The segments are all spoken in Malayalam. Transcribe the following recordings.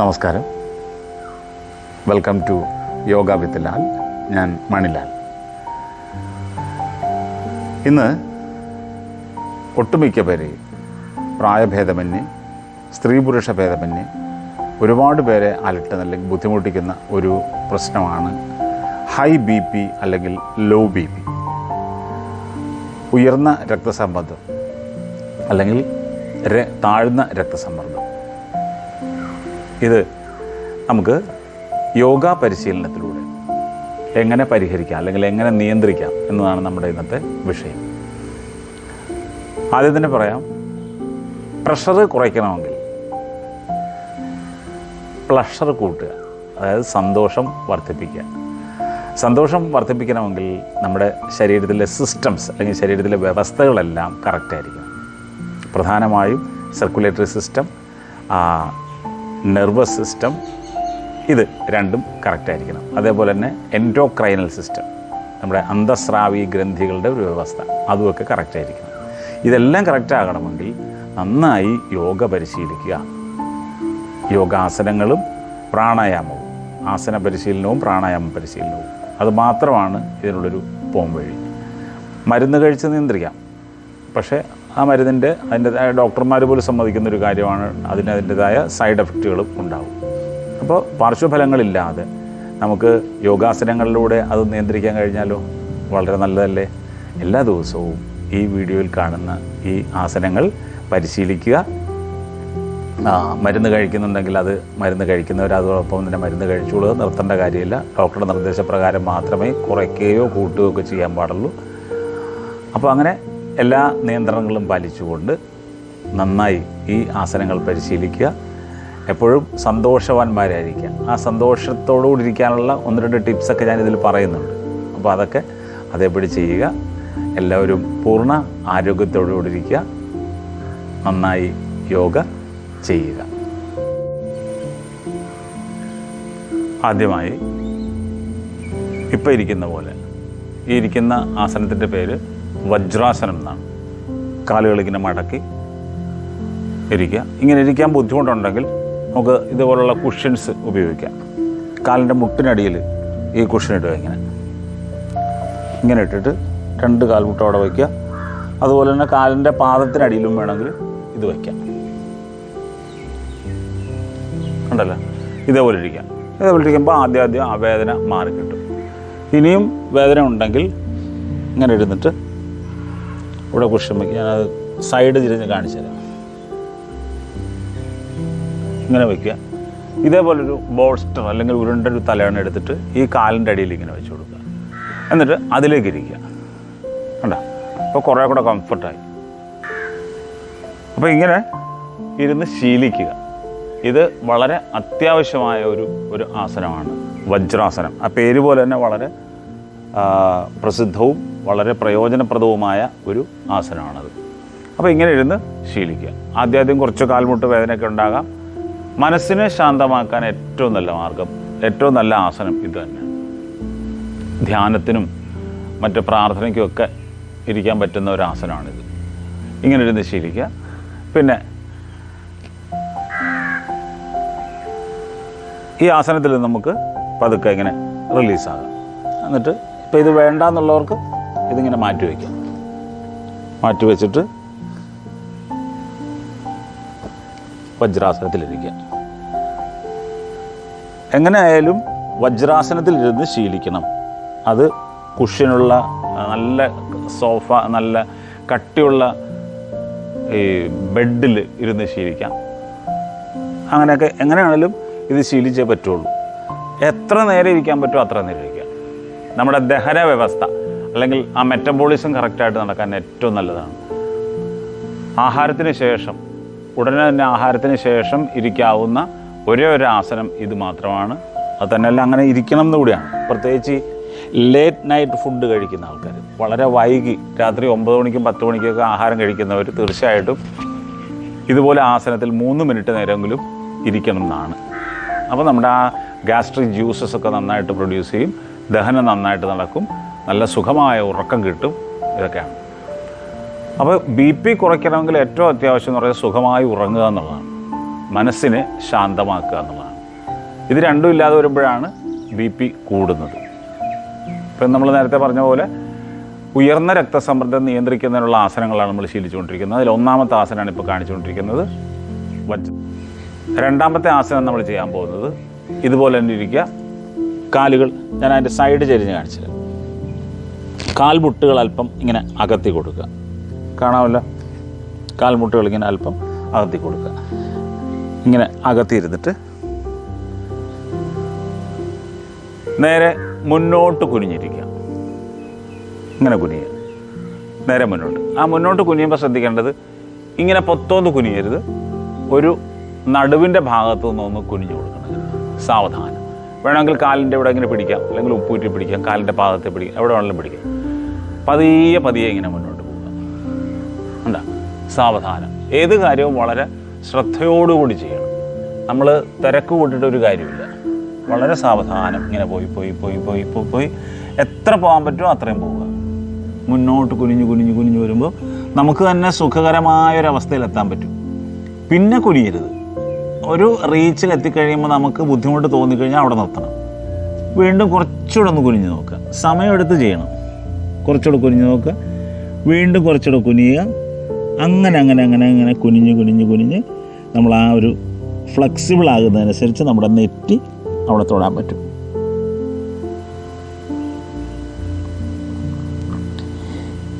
നമസ്കാരം. Welcome to yoga with Lal ഞാൻ മണിലാൽ. ഇന്ന് ഒട്ടുമിക്ക പേരെയും പ്രായഭേദമന്യേ സ്ത്രീ പുരുഷ ഭേദമന്യേ ഒരുപാട് പേരെ അലട്ടുന്ന അല്ലെങ്കിൽ ബുദ്ധിമുട്ടിക്കുന്ന ഒരു പ്രശ്നമാണ് ഹൈ ബി പി അല്ലെങ്കിൽ ലോ ബി പി ഉയർന്ന രക്തസമ്മർദ്ദം അല്ലെങ്കിൽ താഴ്ന്ന രക്തസമ്മർദ്ദം. ഇത് നമുക്ക് യോഗ പരിശീലനത്തിലൂടെ എങ്ങനെ പരിഹരിക്കാം അല്ലെങ്കിൽ എങ്ങനെ നിയന്ത്രിക്കാം എന്നതാണ് നമ്മുടെ ഇന്നത്തെ വിഷയം. ആദ്യം തന്നെ പറയാം പ്രഷർ കുറയ്ക്കണമെങ്കിൽ പ്ലഷർ കൂട്ടുക അതായത് സന്തോഷം വർദ്ധിപ്പിക്കുക. സന്തോഷം വർദ്ധിപ്പിക്കണമെങ്കിൽ നമ്മുടെ ശരീരത്തിലെ സിസ്റ്റംസ് അല്ലെങ്കിൽ ശരീരത്തിലെ വ്യവസ്ഥകളെല്ലാം കറക്റ്റായിരിക്കണം പ്രധാനമായും സർക്കുലേറ്ററി സിസ്റ്റം നെർവസ് സിസ്റ്റം. ഇത് രണ്ടും കറക്റ്റായിരിക്കണം അതേപോലെ തന്നെ എൻഡോക്രൈനൽ സിസ്റ്റം നമ്മുടെ അന്തസ്രാവി ഗ്രന്ഥികളുടെ ഒരു വ്യവസ്ഥ അതുമൊക്കെ കറക്റ്റായിരിക്കണം ഇതെല്ലാം കറക്റ്റ് ആകണമെങ്കിൽ നന്നായി യോഗ പരിശീലിക്കുക. യോഗാസനങ്ങളും പ്രാണായാമവും ആസന പരിശീലനവും പ്രാണായാമ പരിശീലനവും. അത് മാത്രമാണ് ഇതിനുള്ളൊരു പോംവഴി. മരുന്ന് കഴിച്ച് നിയന്ത്രിക്കാം. പക്ഷേ ആ മരുന്നിന്റെ അതിന്റെതായ ഡോക്ടർമാർ പോലും സമ്മതിക്കുന്ന ഒരു കാര്യമാണ് അതിന് അതിന്റെതായ സൈഡ് എഫക്റ്റുകളും ഉണ്ടാവും. അപ്പോൾ പാർശ്വഫലങ്ങളില്ലാതെ നമുക്ക് യോഗാസനങ്ങളിലൂടെ അത് നിയന്ത്രിക്കാൻ കഴിഞ്ഞാലോ? വളരെ നല്ലതല്ലേ? എല്ലാ ദിവസവും ഈ വീഡിയോയിൽ കാണുന്ന ഈ ആസനങ്ങൾ പരിശീലിക്കുക. മരുന്ന് കഴിക്കുന്നുണ്ടെങ്കിൽ അത് മരുന്ന് കഴിക്കുന്നവർ അതോടൊപ്പം തന്നെ മരുന്ന് കഴിച്ചുകൊള്ളുക നിർത്തേണ്ട കാര്യമില്ല. ഡോക്ടറുടെ നിർദ്ദേശപ്രകാരം മാത്രമേ കുറയ്ക്കുകയോ കൂട്ടുകയോ ഒക്കെ ചെയ്യാൻ പാടുള്ളൂ. അപ്പോൾ അങ്ങനെ എല്ലാ നിയന്ത്രണങ്ങളും പാലിച്ചുകൊണ്ട് നന്നായി ഈ ആസനങ്ങൾ പരിശീലിക്കുക. എപ്പോഴും സന്തോഷവാന്മാരായിരിക്കുക. ആ സന്തോഷത്തോടുകൂടി ഇരിക്കാനുള്ള ഒന്ന് രണ്ട് ടിപ്സൊക്കെ ഞാനിതിൽ പറയുന്നുണ്ട്. അപ്പോൾ അതൊക്കെ അതേപടി ചെയ്യുക. എല്ലാവരും പൂർണ ആരോഗ്യത്തോടുകൂടി ഇരിക്കുക. നന്നായി യോഗ ചെയ്യുക. ആദ്യമായി ഇപ്പോൾ ഇരിക്കുന്ന പോലെ ഈ ഇരിക്കുന്ന ആസനത്തിന്റെ പേര് വജ്രാസനം എന്നാണ്. കാലുകൾ ഇങ്ങനെ മടക്കി ഇരിക്കുക ഇങ്ങനെ ഇരിക്കാൻ ബുദ്ധിമുട്ടുണ്ടെങ്കിൽ നമുക്ക് ഇതുപോലുള്ള കുഷ്യൻസ് ഉപയോഗിക്കാം. കാലിന്റെ മുട്ടിനടിയിൽ ഈ കുഷ്യൻ ഇടുക ഇങ്ങനെ. ഇങ്ങനെ ഇട്ടിട്ട് രണ്ട് കാൽമുട്ട അവിടെ വയ്ക്കുക. അതുപോലെ തന്നെ കാലിന്റെ പാദത്തിനടിയിലും വേണമെങ്കിൽ ഇത് വയ്ക്കാം. ഉണ്ടല്ലോ ഇതേപോലെ ഇരിക്കാം ഇതേപോലെ ഇരിക്കുമ്പോൾ ആദ്യം ആദ്യം ആ വേദന മാറി കിട്ടും. ഇനിയും വേദന ഉണ്ടെങ്കിൽ ഇങ്ങനെ ഇരുന്നിട്ട് ഇവിടെ ഞാൻ ഞാനത് സൈഡ് തിരിഞ്ഞ് കാണിച്ചു തരാം. ഇങ്ങനെ വയ്ക്കുക ഇതേപോലൊരു ബോൾസ്റ്റർ അല്ലെങ്കിൽ ഉരുണ്ട ഒരു തലയാണ് എടുത്തിട്ട് ഈ കാലിന്റെ അടിയിൽ ഇങ്ങനെ വെച്ച് കൊടുക്കുക. എന്നിട്ട് അതിലേക്ക് ഇരിക്കുക. കണ്ടോ? അപ്പോൾ കുറേ കൂടെ കംഫർട്ടായി അപ്പോൾ ഇങ്ങനെ ഇരുന്ന് ശീലിക്കുക. ഇത് വളരെ അത്യാവശ്യമായ ഒരു ഒരു ആസനമാണ്. വജ്രാസനം. ആ പേര് പോലെ തന്നെ വളരെ പ്രസിദ്ധവും വളരെ പ്രയോജനപ്രദവുമായ ഒരു ആസനമാണത്. അപ്പോൾ ഇങ്ങനെ ഇരുന്ന് ശീലിക്കുക. ആദ്യാദ്യം ആദ്യം കുറച്ച് കാൽമുട്ട് വേദനയൊക്കെ ഉണ്ടാകാം. മനസ്സിനെ ശാന്തമാക്കാൻ ഏറ്റവും നല്ല മാർഗം ഏറ്റവും നല്ല ആസനം ഇത് തന്നെ ധ്യാനത്തിനും മറ്റ് പ്രാർത്ഥനയ്ക്കുമൊക്കെ ഇരിക്കാൻ പറ്റുന്ന ഒരു ആസനമാണിത്. ഇങ്ങനെ ഇരുന്ന് ശീലിക്കുക. പിന്നെ ഈ ആസനത്തിൽ നമുക്ക് പതുക്കെ ഇങ്ങനെ റിലീസാകാം എന്നിട്ട് ഇപ്പോൾ ഇത് വേണ്ട എന്നുള്ളവർക്ക് ഇതിങ്ങനെ മാറ്റി വയ്ക്കാം. മാറ്റി വെച്ചിട്ട് വജ്രാസനത്തിലിരിക്കുക. എങ്ങനെ ആയാലും വജ്രാസനത്തിലിരുന്ന് ശീലിക്കണം. അത് കുഷ്യനുള്ള നല്ല സോഫ നല്ല കട്ടിയുള്ള ഈ ബെഡിൽ ഇരുന്ന് ശീലിക്കാം. അങ്ങനെയൊക്കെ എങ്ങനെയാണെങ്കിലും ഇത് ശീലിച്ചേ പറ്റുള്ളൂ. എത്ര നേരം ഇരിക്കാൻ പറ്റുമോ അത്ര നേരം ഇരിക്കുക നമ്മുടെ ദഹന വ്യവസ്ഥ അല്ലെങ്കിൽ ആ മെറ്റബോളിസം കറക്റ്റായിട്ട് നടക്കാൻ ഏറ്റവും നല്ലതാണ്. ആഹാരത്തിന് ശേഷം ഉടനെ തന്നെ ആഹാരത്തിന് ശേഷം ഇരിക്കാവുന്ന ഒരേ ഒരു ആസനം ഇത് മാത്രമാണ്. അത് തന്നെയല്ല അങ്ങനെ ഇരിക്കണം എന്ന് കൂടിയാണ്. പ്രത്യേകിച്ച് ലേറ്റ് നൈറ്റ് ഫുഡ് കഴിക്കുന്ന ആൾക്കാർ. വളരെ വൈകി രാത്രി ഒമ്പത് മണിക്കും പത്ത് മണിക്കൊക്കെ ആഹാരം കഴിക്കുന്നവർ തീർച്ചയായിട്ടും ഇതുപോലെ ആസനത്തിൽ മൂന്ന് മിനിറ്റ് നേരമെങ്കിലും ഇരിക്കണം എന്നാണ്. അപ്പോൾ നമ്മുടെ ആ ഗ്യാസ്ട്രിക് ജ്യൂസസ് ഒക്കെ നന്നായിട്ട് പ്രൊഡ്യൂസ് ചെയ്യും. ദഹനം നന്നായിട്ട് നടക്കും. നല്ല സുഖമായ ഉറക്കം കിട്ടും. ഇതൊക്കെയാണ്. അപ്പോൾ ബി പി കുറയ്ക്കണമെങ്കിൽ ഏറ്റവും അത്യാവശ്യം എന്ന് പറയുന്നത് സുഖമായി ഉറങ്ങുക എന്നുള്ളതാണ്. മനസ്സിനെ ശാന്തമാക്കുക എന്നുള്ളതാണ്. ഇത് രണ്ടും ഇല്ലാതെ വരുമ്പോഴാണ് ബി പി കൂടുന്നത്. ഇപ്പം നമ്മൾ നേരത്തെ പറഞ്ഞ പോലെ ഉയർന്ന രക്തസമ്മർദ്ദം നിയന്ത്രിക്കുന്നതിനുള്ള ആസനങ്ങളാണ് നമ്മൾ ശീലിച്ചുകൊണ്ടിരിക്കുന്നത്. അതിൽ ഒന്നാമത്തെ ആസനമാണ് ഇപ്പോൾ കാണിച്ചുകൊണ്ടിരിക്കുന്നത്. രണ്ടാമത്തെ ആസനം നമ്മൾ ചെയ്യാൻ പോകുന്നത് ഇതുപോലെ തന്നെ ഇരിക്കുക. കാലുകൾ ഞാൻ അതിന്റെ സൈഡ് ചെരിഞ്ഞ് കാണിച്ചത്. കാൽമുട്ടുകൾ അല്പം ഇങ്ങനെ അകത്തി കൊടുക്കുക. കാണാമല്ലോ? കാൽമുട്ടുകൾ ഇങ്ങനെ അല്പം അകത്തി കൊടുക്കുക. ഇങ്ങനെ അകത്തി ഇരുന്നിട്ട് നേരെ മുന്നോട്ട് കുനിഞ്ഞിരിക്കുക. ഇങ്ങനെ കുനിയുക. നേരെ മുന്നോട്ട്. ആ മുന്നോട്ട് കുനിയുമ്പോൾ ശ്രദ്ധിക്കേണ്ടത് ഇങ്ങനെ പൊത്തോന്ന് കുനിയരുത്. ഒരു നടുവിന്റെ ഭാഗത്തു നിന്നൊന്ന് കുനിഞ്ഞു കൊടുക്കണം. സാവധാനം. വേണമെങ്കിൽ കാലിന്റെ ഇവിടെ ഇങ്ങനെ പിടിക്കാം. അല്ലെങ്കിൽ ഉപ്പൂറ്റി പിടിക്കാം. കാലിന്റെ പാദത്തെ പിടിക്കാം. എവിടെ വേണമെങ്കിലും പിടിക്കാം. പതിയെ പതിയെ ഇങ്ങനെ മുന്നോട്ട് പോവുക. എന്താ സാവധാനം. ഏത് കാര്യവും വളരെ ശ്രദ്ധയോടുകൂടി ചെയ്യണം. നമ്മൾ തിരക്ക് കൂട്ടിയിട്ടൊരു കാര്യമില്ല. വളരെ സാവധാനം ഇങ്ങനെ പോയി പോയി പോയി പോയി പോയി പോയി. എത്ര പോകാൻ പറ്റുമോ അത്രയും പോവുക. മുന്നോട്ട് കുനിഞ്ഞു കുനിഞ്ഞു കുനിഞ്ഞു വരുമ്പോൾ നമുക്ക് തന്നെ സുഖകരമായ ഒരു പറ്റും. പിന്നെ കുനിയരുത്. ഒരു റീച്ചിൽ എത്തിക്കഴിയുമ്പോൾ നമുക്ക് ബുദ്ധിമുട്ട് തോന്നിക്കഴിഞ്ഞാൽ അവിടെ നിർത്തണം. വീണ്ടും കുറച്ചുകൂടെ ഒന്ന് കുനിഞ്ഞു നോക്കുക. സമയമെടുത്ത് ചെയ്യണം. കുറച്ചുകൂടെ കുനിഞ്ഞു നോക്കുക. വീണ്ടും കുറച്ചുകൂടെ കുനിയുക. അങ്ങനെ അങ്ങനെ അങ്ങനെ അങ്ങനെ കുനിഞ്ഞ് കുനിഞ്ഞ് കുനിഞ്ഞ് നമ്മൾ ആ ഒരു ഫ്ലെക്സിബിൾ ആകുന്നതനുസരിച്ച് നമ്മുടെ നെറ്റി അവിടെ തൊടാൻ പറ്റും.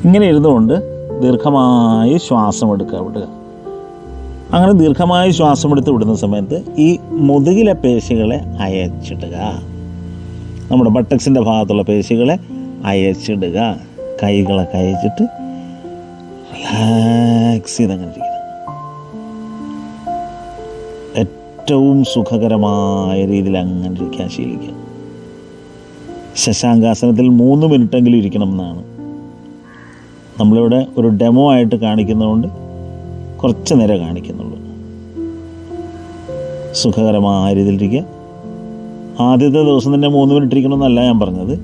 ഇങ്ങനെ ഇരുന്നുകൊണ്ട് ദീർഘമായി ശ്വാസം എടുക്കുക വിടുക. അങ്ങനെ ദീർഘമായ ശ്വാസം എടുത്ത് വിടുന്ന സമയത്ത് ഈ മുതുകിലെ പേശികളെ അയച്ചിടുക. നമ്മുടെ ബട്ടക്സിന്റെ ഭാഗത്തുള്ള പേശികളെ അയച്ചിടുക. കൈകളൊക്കെ അയച്ചിട്ട് റിലാക്സ് ചെയ്തങ്ങനെ ഇരിക്കണം ഏറ്റവും സുഖകരമായ രീതിയിൽ അങ്ങനെ ഇരിക്കാൻ ശീലിക്കുക. ശശാങ്കാസനത്തിൽ മൂന്ന് മിനിറ്റെങ്കിലും ഇരിക്കണം എന്നാണ് നമ്മളിവിടെ ഒരു ഡെമോ ആയിട്ട് കാണിക്കുന്നതുകൊണ്ട് കുറച്ച് നേരം കാണിക്കുന്നുള്ളൂ. സുഖകരമായ രീതിയിലിരിക്കുക. ആദ്യത്തെ ദിവസം തന്നെ മൂന്ന് മിനിറ്റ് ഇരിക്കണമെന്നല്ല ഞാൻ പറഞ്ഞത്.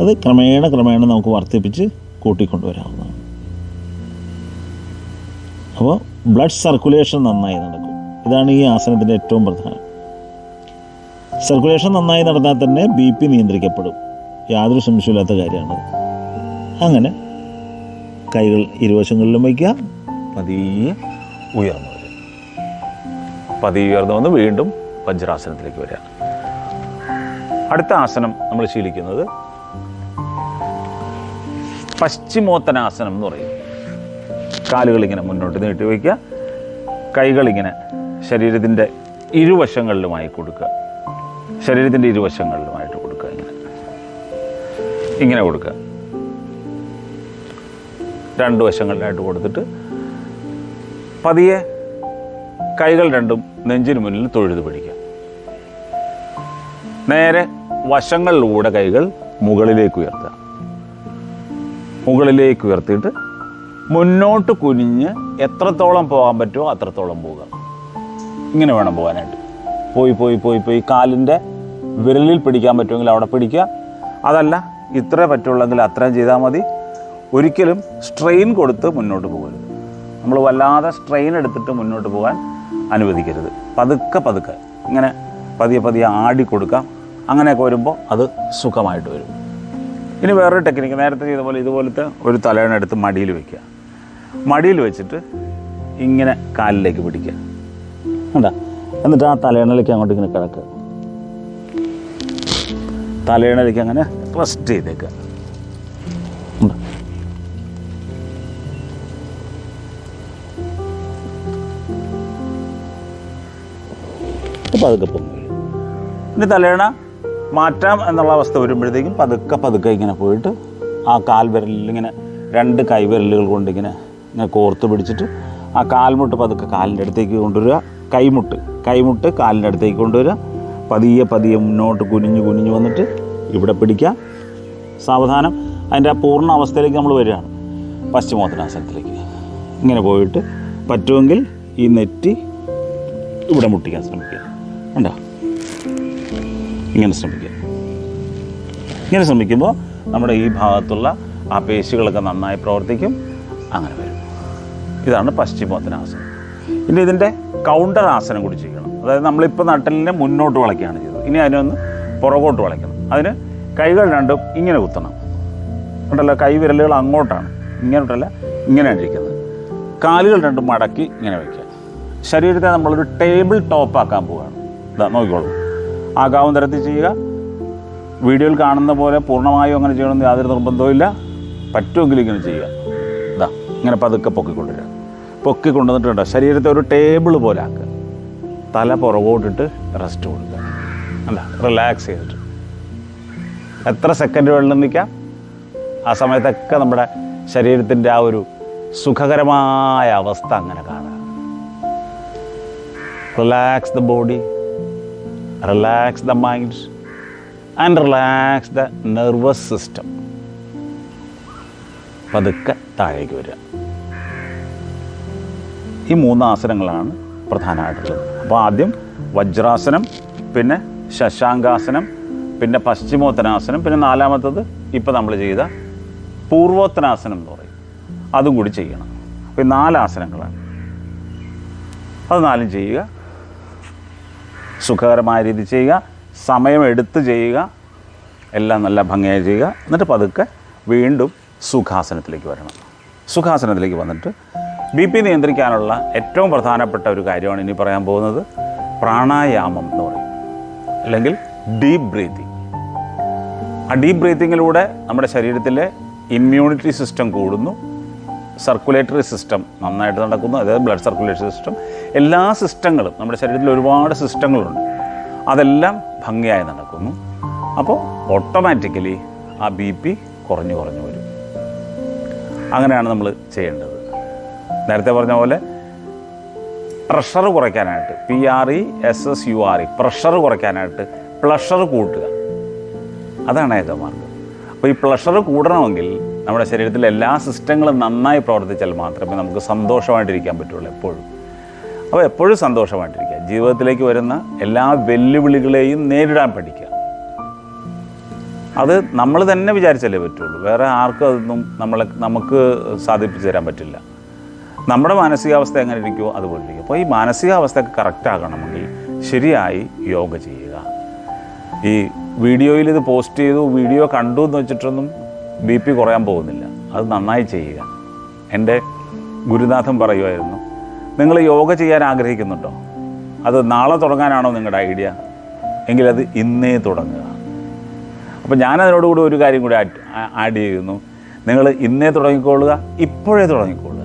അത് ക്രമേണ ക്രമേണ നമുക്ക് വർദ്ധിപ്പിച്ച് കൂട്ടിക്കൊണ്ടുവരാവുന്നതാണ്. അപ്പോൾ ബ്ലഡ് സർക്കുലേഷൻ നന്നായി നടക്കും. ഇതാണ് ഈ ആസനത്തിന്റെ ഏറ്റവും പ്രധാനം. സർക്കുലേഷൻ നന്നായി നടന്നാൽ തന്നെ ബി പി നിയന്ത്രിക്കപ്പെടും. യാതൊരു സംശയമില്ലാത്ത കാര്യമാണ്. അങ്ങനെ കൈകൾ ഇരുവശങ്ങളിലും വയ്ക്കുക. പതിയെ ഉയർന്നു വരും. പതിയെ ഉയർന്നു വന്ന് വീണ്ടും വജ്രാസനത്തിലേക്ക് വരിക. അടുത്ത ആസനം നമ്മൾ ശീലിക്കുന്നത് പശ്ചിമോത്തനാസനം എന്ന് പറയും. കാലുകൾ ഇങ്ങനെ മുന്നോട്ട് നീട്ടി വയ്ക്കുക. കൈകളിങ്ങനെ ശരീരത്തിന്റെ ഇരുവശങ്ങളിലുമായി കൊടുക്കുക. ശരീരത്തിന്റെ ഇരുവശങ്ങളിലുമായിട്ട് കൊടുക്കുക ഇങ്ങനെ. ഇങ്ങനെ കൊടുക്കുക. രണ്ട് വശങ്ങളിലായിട്ട് കൊടുത്തിട്ട് പതിയെ കൈകൾ രണ്ടും നെഞ്ചിന് മുന്നിൽ തൊഴുത് പിടിക്കുക നേരെ വശങ്ങളിലൂടെ കൈകൾ മുകളിലേക്ക് ഉയർത്തുക. മുകളിലേക്ക് ഉയർത്തിയിട്ട് മുന്നോട്ട് കുനിഞ്ഞ് എത്രത്തോളം പോകാൻ പറ്റുമോ അത്രത്തോളം പോവുക. ഇങ്ങനെ വേണം പോകാനായിട്ട്. പോയി പോയി പോയി പോയി കാലിന്റെ വിരലിൽ പിടിക്കാൻ പറ്റുമെങ്കിൽ അവിടെ പിടിക്കുക. അതല്ല ഇത്രേ പറ്റുള്ളെങ്കിൽ അത്രയും ചെയ്താൽ മതി. ഒരിക്കലും സ്ട്രെയിൻ കൊടുത്ത് മുന്നോട്ട് പോകരുത്. നമ്മൾ വല്ലാതെ സ്ട്രെയിൻ എടുത്തിട്ട് മുന്നോട്ട് പോകാൻ അനുവദിക്കരുത്. പതുക്കെ പതുക്കെ. ഇങ്ങനെ പതിയെ പതിയെ ആടിക്കൊടുക്കാം അങ്ങനെയൊക്കെ വരുമ്പോൾ അത് സുഖമായിട്ട് വരും. ഇനി വേറൊരു ടെക്നിക്ക് നേരത്തെ ചെയ്ത പോലെ ഇതുപോലത്തെ ഒരു തലയണ എടുത്ത് മടിയിൽ വയ്ക്കുക മടിയിൽ വെച്ചിട്ട് ഇങ്ങനെ കാലിലേക്ക് പിടിക്കുക. കണ്ടാ? എന്നിട്ട് ആ തലയണയിലേക്ക് അങ്ങോട്ട് ഇങ്ങനെ കിടക്കുക. തലയണയിലേക്ക് അങ്ങനെ റെസ്റ്റ് ചെയ്തേക്കുക. പതുക്കെ പൊങ്ങും ഇനി തലേണ മാറ്റാം എന്നുള്ള അവസ്ഥ വരുമ്പോഴത്തേക്കും പതുക്കെ പതുക്കെ ഇങ്ങനെ പോയിട്ട് ആ കാൽ വിരലിൽ ഇങ്ങനെ രണ്ട് കൈവിരലുകൾ കൊണ്ട് ഇങ്ങനെ ഇങ്ങനെ കോർത്ത് പിടിച്ചിട്ട് ആ കാൽമുട്ട് പതുക്കെ കാലിന്റെ അടുത്തേക്ക് കൊണ്ടുവരിക. കൈമുട്ട് കൈമുട്ട് കാലിന്റെ അടുത്തേക്ക് കൊണ്ടുവരിക. പതിയെ പതിയെ മുന്നോട്ട് കുനിഞ്ഞ് കുനിഞ്ഞ് വന്നിട്ട് ഇവിടെ പിടിക്കുക. സാവധാനം. അതിന്റെ ആ പൂർണ അവസ്ഥയിലേക്ക് നമ്മൾ വരികയാണ്. പശ്ചിമോത്തരാസനത്തിലേക്ക് ഇങ്ങനെ പോയിട്ട് പറ്റുമെങ്കിൽ ഈ നെറ്റി ഇവിടെ മുട്ടിക്കാൻ ശ്രമിക്കുക. ഉണ്ടോ? ഇങ്ങനെ ശ്രമിക്കുക. ഇങ്ങനെ ശ്രമിക്കുമ്പോൾ നമ്മുടെ ഈ ഭാഗത്തുള്ള ആ പേശികളൊക്കെ നന്നായി പ്രവർത്തിക്കും. അങ്ങനെ വരും. ഇതാണ് പശ്ചിമോത്തനാസനം. ഇനി ഇതിന്റെ കൗണ്ടർ ആസനം കൂടി ചെയ്യണം. അതായത് നമ്മളിപ്പോൾ നട്ടലിനെ മുന്നോട്ട് വളയ്ക്കുകയാണ് ചെയ്തത്. ഇനി അതിനൊന്ന് പുറകോട്ട് വളയ്ക്കണം. അതിന് കൈകൾ രണ്ടും ഇങ്ങനെ കുത്തണം. ഉണ്ടല്ലോ കൈവിരലുകൾ അങ്ങോട്ടാണ്. ഇങ്ങോട്ടല്ല ഇങ്ങനെയാണ് ഇരിക്കുന്നത്. കാലുകൾ രണ്ടും മടക്കി ഇങ്ങനെ വയ്ക്കുക ശരീരത്തെ നമ്മളൊരു ടേബിൾ ടോപ്പ് ആക്കാൻ പോവുകയാണ്. ഇതാ നോക്കിക്കോളൂ. ആകാവുന്ന തരത്തിൽ ചെയ്യുക. വീഡിയോയിൽ കാണുന്ന പോലെ പൂർണമായും അങ്ങനെ ചെയ്യണമെന്ന് യാതൊരു നിർബന്ധവുമില്ല. ഇല്ല പറ്റുമെങ്കിൽ ഇങ്ങനെ ചെയ്യുക. ഇതാ ഇങ്ങനെ പതുക്കെ പൊക്കിക്കൊണ്ടുവരിക പൊക്കി കൊണ്ടുവന്നിട്ടുണ്ടോ ശരീരത്തെ ഒരു ടേബിൾ പോലെ ആക്കുക. തല പുറകോട്ടിട്ട് റെസ്റ്റ് കൊടുക്കുക. അല്ല റിലാക്സ് ചെയ്തിട്ട്. എത്ര സെക്കൻഡ് വെള്ളം നിൽക്കാം. ആ സമയത്തൊക്കെ നമ്മുടെ ശരീരത്തിന്റെ ആ ഒരു സുഖകരമായ അവസ്ഥ അങ്ങനെ കാണുക relax the body relax the mind and relax the nervous system പതുക്കെ താഴേക്ക് വരിക. ഈ മൂന്ന് ആസനങ്ങളാണ് പ്രധാനമായിട്ടുള്ളത്. അപ്പോൾ ആദ്യം വജ്രാസനം പിന്നെ ശശാങ്കാസനം പിന്നെ പശ്ചിമോത്തനാസനം പിന്നെ നാലാമത്തത് ഇപ്പോൾ നമ്മൾ ചെയ്ത പൂർവോത്തനാസനം എന്ന് പറയും. അതും കൂടി ചെയ്യണം. അപ്പോൾ ഈ നാലാസനങ്ങളാണ് അത് നാലും ചെയ്യുക സുഖകരമായ രീതിയിൽ ചെയ്യുക സമയമെടുത്ത് ചെയ്യുക എല്ലാം നല്ല ഭംഗിയായി ചെയ്യുക. എന്നിട്ട് പതുക്കെ വീണ്ടും സുഖാസനത്തിലേക്ക് വരണം. സുഖാസനത്തിലേക്ക് വന്നിട്ട് ബി പി നിയന്ത്രിക്കാനുള്ള ഏറ്റവും പ്രധാനപ്പെട്ട ഒരു കാര്യമാണ് ഇനി പറയാൻ പോകുന്നത് പ്രാണായാമം എന്ന് പറയും. അല്ലെങ്കിൽ ഡീപ്പ് ബ്രീത്തിങ് ആ ഡീപ്പ് ബ്രീത്തിങ്ങിലൂടെ നമ്മുടെ ശരീരത്തിലെ ഇമ്മ്യൂണിറ്റി സിസ്റ്റം കൂടുന്നു. സർക്കുലേറ്ററി സിസ്റ്റം നന്നായിട്ട് നടക്കുന്നു. അതായത് ബ്ലഡ് സർക്കുലേറ്ററി സിസ്റ്റം എല്ലാ സിസ്റ്റങ്ങളും നമ്മുടെ ശരീരത്തിൽ ഒരുപാട് സിസ്റ്റങ്ങളുണ്ട് അതെല്ലാം ഭംഗിയായി നടക്കുന്നു. അപ്പോൾ ഓട്ടോമാറ്റിക്കലി ആ ബി പി കുറഞ്ഞു കുറഞ്ഞു വരും. അങ്ങനെയാണ് നമ്മൾ ചെയ്യേണ്ടത്. നേരത്തെ പറഞ്ഞ പോലെ പ്രഷർ കുറയ്ക്കാനായിട്ട് P R E S S U R E pressure കുറയ്ക്കാനായിട്ട് പ്ലഷർ കൂട്ടുക. അതാണ് ഏക മാർഗം. അപ്പോൾ ഈ പ്ലഷർ കൂടണമെങ്കിൽ നമ്മുടെ ശരീരത്തിലെ എല്ലാ സിസ്റ്റങ്ങളും നന്നായി പ്രവർത്തിച്ചാൽ മാത്രമേ നമുക്ക് സന്തോഷമായിട്ടിരിക്കാൻ പറ്റുള്ളൂ എപ്പോഴും. അപ്പോൾ എപ്പോഴും സന്തോഷമായിട്ടിരിക്കുക. ജീവിതത്തിലേക്ക് വരുന്ന എല്ലാ വെല്ലുവിളികളെയും നേരിടാൻ പഠിക്കുക. അത് നമ്മൾ തന്നെ വിചാരിച്ചാലേ പറ്റുള്ളൂ. വേറെ ആർക്കും അതൊന്നും നമ്മളെ നമുക്ക് സാധിപ്പിച്ചു തരാൻ പറ്റില്ല. നമ്മുടെ മാനസികാവസ്ഥ എങ്ങനെ ഇരിക്കുമോ അതുപോലെ ഇരിക്കും അപ്പോൾ ഈ മാനസികാവസ്ഥയൊക്കെ കറക്റ്റ് ആകണമെങ്കിൽ ശരിയായി യോഗ ചെയ്യുക. ഈ വീഡിയോയിൽ ഇത് പോസ്റ്റ് ചെയ്തു വീഡിയോ കണ്ടു എന്ന് വെച്ചിട്ടൊന്നും ബി പി കുറയാൻ പോകുന്നില്ല. അത് നന്നായി ചെയ്യുക. എന്റെ ഗുരുനാഥൻ പറയുമായിരുന്നു നിങ്ങൾ യോഗ ചെയ്യാൻ ആഗ്രഹിക്കുന്നുണ്ടോ? അത് നാളെ തുടങ്ങാനാണോ നിങ്ങളുടെ ഐഡിയ? എങ്കിലത് ഇന്നേ തുടങ്ങുക. അപ്പോൾ ഞാനതിനോടുകൂടി ഒരു കാര്യം കൂടി ആഡ് ചെയ്യുന്നു. നിങ്ങൾ ഇന്നേ തുടങ്ങിക്കൊള്ളുക ഇപ്പോഴേ തുടങ്ങിക്കൊള്ളുക.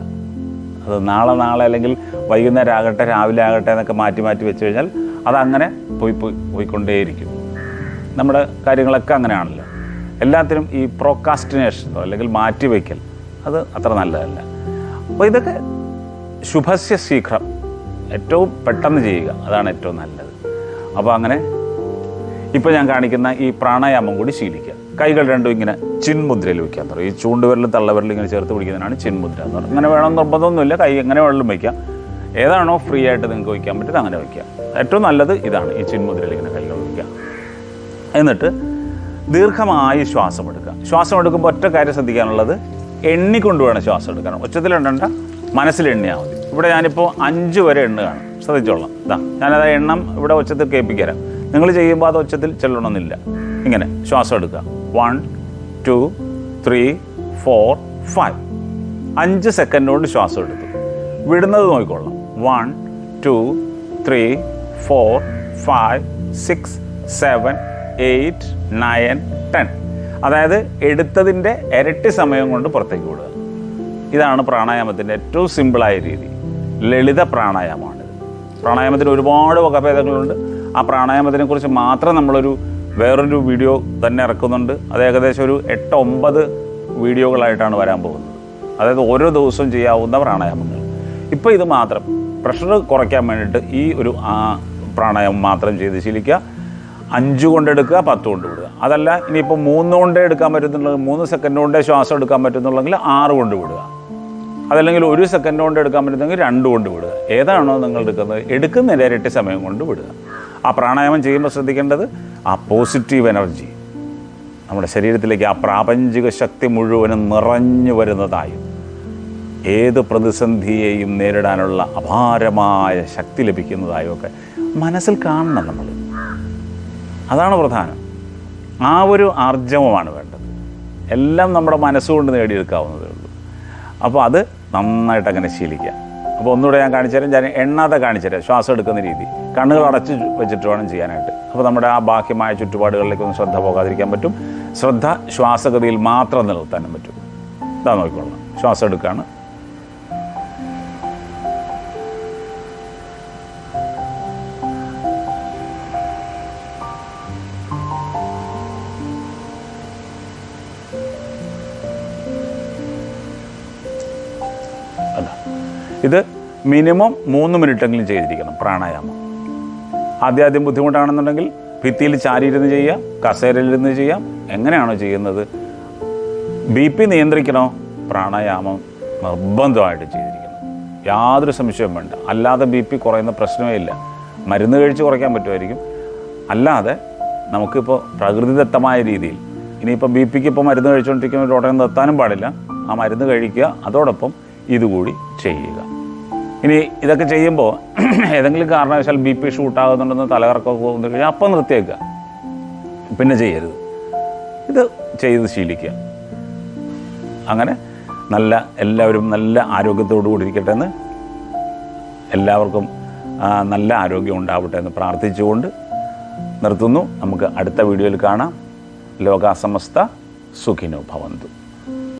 അത് നാളെ നാളെ അല്ലെങ്കിൽ വൈകുന്നേരം ആകട്ടെ രാവിലെ ആകട്ടെ എന്നൊക്കെ മാറ്റി മാറ്റി വെച്ച് കഴിഞ്ഞാൽ അതങ്ങനെ പോയി പോയി പോയിക്കൊണ്ടേയിരിക്കും. നമ്മുടെ കാര്യങ്ങളൊക്കെ അങ്ങനെയാണല്ലോ. എല്ലാത്തിനും ഈ പ്രോക്കാസ്റ്റിനേഷനോ അല്ലെങ്കിൽ മാറ്റിവെക്കൽ അത് അത്ര നല്ലതല്ല. അപ്പോൾ ഇതൊക്കെ ശുഭസ്യ ശീഘ്രം ഏറ്റവും പെട്ടെന്ന് ചെയ്യുക അതാണ് ഏറ്റവും നല്ലത്. അപ്പോൾ അങ്ങനെ ഇപ്പോൾ ഞാൻ കാണിക്കുന്ന ഈ പ്രാണായാമം കൂടി ശീലിക്കുക. കൈകൾ രണ്ടും ഇങ്ങനെ ചിൻമുദ്രയിൽ വയ്ക്കാൻ തുടങ്ങും. ഈ ചൂണ്ടുവിരലും തള്ളവിരലും ഇങ്ങനെ ചേർത്ത് പിടിക്കുന്നതിനാണ് ചിൻമുദ്ര എന്ന് പറയുന്നത്. അങ്ങനെ വേണം നിർബന്ധമൊന്നുമില്ല. കൈ എങ്ങനെ വേണമെങ്കിലും വയ്ക്കാം ഏതാണോ ഫ്രീ ആയിട്ട് നിങ്ങൾക്ക് വയ്ക്കാൻ പറ്റുന്നത് അങ്ങനെ വയ്ക്കുക ഏറ്റവും നല്ലത് ഇതാണ് ഈ ചിൻമുദ്രയിൽ ഇങ്ങനെ കൈകൾ വയ്ക്കുക എന്നിട്ട് ദീർഘമായി ശ്വാസം എടുക്കുക. ശ്വാസം എടുക്കുമ്പോൾ ഒറ്റ കാര്യം ശ്രദ്ധിക്കാനുള്ളത് എണ്ണിക്കൊണ്ട് വേണം ശ്വാസം എടുക്കണം ഒച്ചത്തിൽ എണ്ണണ്ട മനസ്സിൽ എണ്ണിയാൽ മതി. ഇവിടെ ഞാനിപ്പോൾ അഞ്ച് വരെ എണ്ണുകയാണ്. ശ്രദ്ധിച്ചോളാം. ഇതാ ഞാനത് എണ്ണം ഇവിടെ ഒച്ചത്തിൽ കേൾപ്പിക്കാം നിങ്ങൾ ചെയ്യുമ്പോൾ അത് ഒച്ചത്തിൽ ചെല്ലണമെന്നില്ല. ഇങ്ങനെ ശ്വാസം എടുക്കുക. One two three four five അഞ്ച് സെക്കൻഡ് കൊണ്ട് ശ്വാസം എടുത്തു. വിടുന്നത് നോക്കിക്കൊള്ളാം one two three four five six seven eight nine ten അതായത് എടുത്തതിന്റെ ഇരട്ടി സമയം കൊണ്ട് പുറത്തേക്ക് വിടുക. ഇതാണ് പ്രാണായാമത്തിന്റെ ഏറ്റവും സിമ്പിളായ രീതി. ലളിത പ്രാണായാമമാണിത്. പ്രാണായാമത്തിന് ഒരുപാട് വകഭേദങ്ങളുണ്ട്. ആ പ്രാണായാമത്തിനെ കുറിച്ച് മാത്രം നമ്മളൊരു വേറൊരു വീഡിയോ തന്നെ ഇറക്കുന്നുണ്ട്. അത് ഏകദേശം ഒരു എട്ട് ഒമ്പത് വീഡിയോകളായിട്ടാണ് വരാൻ പോകുന്നത്. അതായത് ഓരോ ദിവസവും ചെയ്യാവുന്ന പ്രാണായാമങ്ങൾ. ഇപ്പോൾ ഇത് മാത്രം. പ്രഷർ കുറയ്ക്കാൻ വേണ്ടിയിട്ട് ഈ ഒരു പ്രാണായാമം മാത്രം ചെയ്ത് ശീലിക്കുക. അഞ്ച് കൊണ്ട് എടുക്കുക പത്ത് കൊണ്ട് വിടുക അതല്ല ഇനിയിപ്പോൾ മൂന്ന് കൊണ്ടേ എടുക്കാൻ പറ്റുന്നുള്ള മൂന്ന് സെക്കൻഡ് കൊണ്ടേ ശ്വാസം എടുക്കാൻ പറ്റുന്നുള്ളെങ്കിൽ ആറ് കൊണ്ട് വിടുക അതല്ലെങ്കിൽ ഒരു സെക്കൻഡ് കൊണ്ട് എടുക്കാൻ പറ്റുന്നെങ്കിൽ രണ്ട് കൊണ്ട് വിടുക ഏതാണോ നിങ്ങൾ എടുക്കുന്നത് എടുക്കുന്നതിന്റെ ഇരട്ടി സമയം കൊണ്ട് വിടുക. ആ പ്രാണായാമം ചെയ്യുമ്പോൾ ശ്രദ്ധിക്കേണ്ടത് ആ പോസിറ്റീവ് എനർജി നമ്മുടെ ശരീരത്തിലേക്ക് ആ പ്രാപഞ്ചിക ശക്തി മുഴുവനും നിറഞ്ഞു വരുന്നതായും. ഏത് പ്രതിസന്ധിയെയും നേരിടാനുള്ള അപാരമായ ശക്തി ലഭിക്കുന്നതായും ഒക്കെ മനസ്സിൽ കാണണം നമ്മൾ. അതാണ് പ്രധാനം. ആ ഒരു ആർജവമാണ് വേണ്ടത്. എല്ലാം നമ്മുടെ മനസ്സുകൊണ്ട് നേടിയെടുക്കാവുന്നതേ ഉള്ളൂ. അപ്പോൾ അത് നന്നായിട്ട് അങ്ങനെ ശീലിക്കുക. അപ്പോൾ ഒന്നുകൂടെ ഞാൻ കാണിച്ചു തരാം. ഞാൻ എണ്ണാതെ കാണിച്ചു തരാം. ശ്വാസം എടുക്കുന്ന രീതി. കണ്ണുകൾ അടച്ച് വെച്ചിട്ട് വേണം ചെയ്യാനായിട്ട്. അപ്പോൾ നമ്മുടെ ആ ബാഹ്യമായ ചുറ്റുപാടുകളിലേക്കൊന്നും ശ്രദ്ധ പോകാതിരിക്കാൻ പറ്റും. ശ്രദ്ധ ശ്വാസഗതിയിൽ മാത്രം നിലനിർത്താനും പറ്റും. ഇതാ നോക്കിക്കൊള്ളണം ശ്വാസം എടുക്കുകയാണ്. ഇത് മിനിമം മൂന്ന് മിനിറ്റെങ്കിലും ചെയ്തിരിക്കണം പ്രാണായാമം. ആദ്യം ആദ്യം ബുദ്ധിമുട്ടാണെന്നുണ്ടെങ്കിൽ ഭിത്തിയിൽ ചാരിയിരുന്ന് ചെയ്യാം കസേരയിലിരുന്ന് ചെയ്യാം എങ്ങനെയാണോ ചെയ്യുന്നത്? ബി പി നിയന്ത്രിക്കണോ? പ്രാണായാമം നിർബന്ധമായിട്ട് ചെയ്തിരിക്കണം. യാതൊരു സംശയവും വേണ്ട. അല്ലാതെ ബി പി കുറയുന്ന പ്രശ്നമേ ഇല്ല. മരുന്ന് കഴിച്ച് കുറയ്ക്കാൻ പറ്റുമായിരിക്കും. അല്ലാതെ നമുക്കിപ്പോൾ പ്രകൃതിദത്തമായ രീതിയിൽ ഇനിയിപ്പോൾ ബി പിക്ക് ഇപ്പോൾ മരുന്ന് കഴിച്ചുകൊണ്ടിരിക്കുന്ന ഒരു ഉടനെ നിർത്താനും പാടില്ല. ആ മരുന്ന് കഴിക്കുക. അതോടൊപ്പം ഇതുകൂടി ചെയ്യുക. ഇനി ഇതൊക്കെ ചെയ്യുമ്പോൾ ഏതെങ്കിലും കാരണവശാൽ ബി പി ഷൂട്ടാകുന്നുണ്ടെന്ന് തലകറക്കമൊക്കെ പോകുന്നു അപ്പം നിർത്തിയേക്കുക. പിന്നെ ചെയ്യരുത്. ഇത് ചെയ്ത് ശീലിക്കുക. അങ്ങനെ നല്ല എല്ലാവരും നല്ല ആരോഗ്യത്തോടു കൂടി ഇരിക്കട്ടെ എന്ന് എല്ലാവർക്കും നല്ല ആരോഗ്യം ഉണ്ടാവട്ടെ എന്ന് പ്രാർത്ഥിച്ചുകൊണ്ട് നിർത്തുന്നു. നമുക്ക് അടുത്ത വീഡിയോയിൽ കാണാം. ലോകാസമസ്ത സുഖിനോ ഭവന്തു.